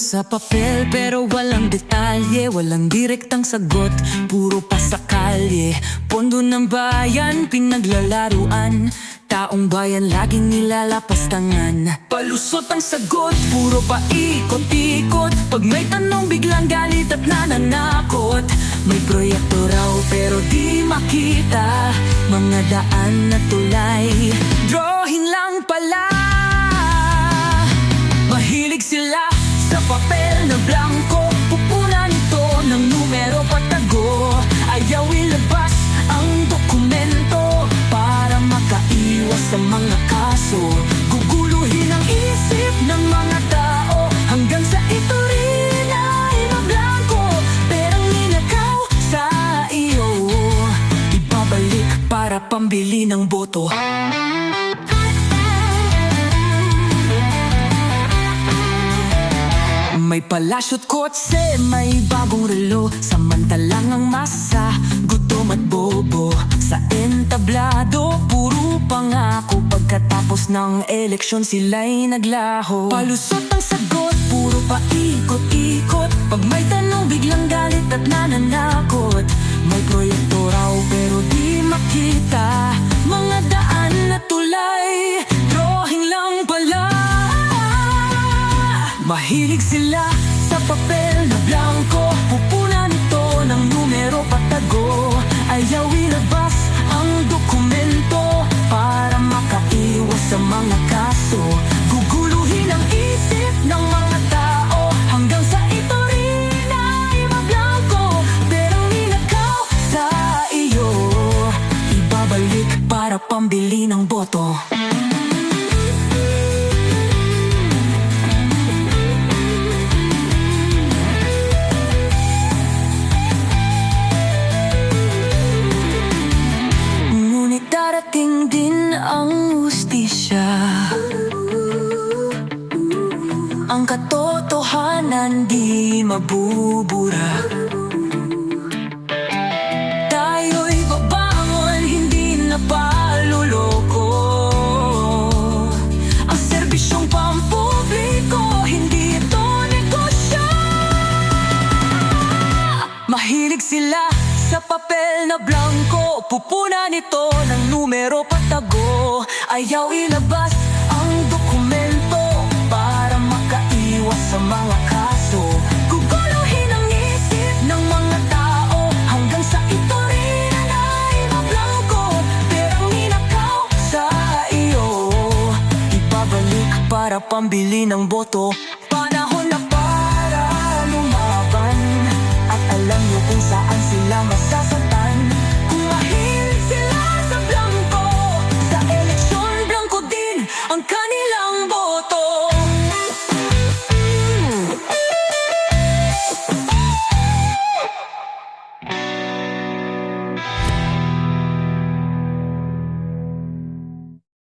Nasa papel pero walang detalye Walang direktang sagot, puro pa sa kalye Pondo ng bayan, pinaglalaruan Taong bayan laging nilalapastangan. Palusot ang sagot, puro pa ikot-ikot Pag may tanong biglang galit at nananakot. May proyekto raw pero di makita. Mga daan na tulay. Drawing sa papel na blanco Pupunan ito ng numero patago. Ayaw ilabas ang dokumento Para makaiwas sa mga kaso. Guguluhin ang isip ng mga tao Hanggang sa ito rin ay mablanko Perang ninakaw sa iyo Ibabalik para pambili ng boto palasyo't kotse, may bagong relo. Samantalang ang masa, gutom at bobo. Sa entablado, puro pangako. Pagkatapos ng eleksyon sila'y naglaho. Palusot ang sagot, puro paikot-ikot Mahilig sila sa papel na blanco. Pupunan ito ng numero patago. Ayaw ilabas ang dokumento Para makaiwas sa mga kaso. Guguluhin ang isip ng mga tao. Hanggang sa ito rin ay mablanko Perang ninakaw sa iyo Ibabalik para pambili ng boto katotohanan di mabubura. Tayo'y babangon, hindi na paluloko. Ang serbisyong pampubliko, hindi ito negosyo. Mahilig sila sa papel na blanco. Pupunan ito ng numero patago. Ayaw ilabas sa mga kaso. Guguluhin ang isip ng mga tao. Hanggang sa ito rin ang ay mablangko Perang ninakaw sa iyo Ibabalik para pambili ng boto. Panahon na para lumaban At alam niyo kung saan sila masasaktan. Kung mahil sila sa blanco Sa eleksyon blanco din ang kanilang boto.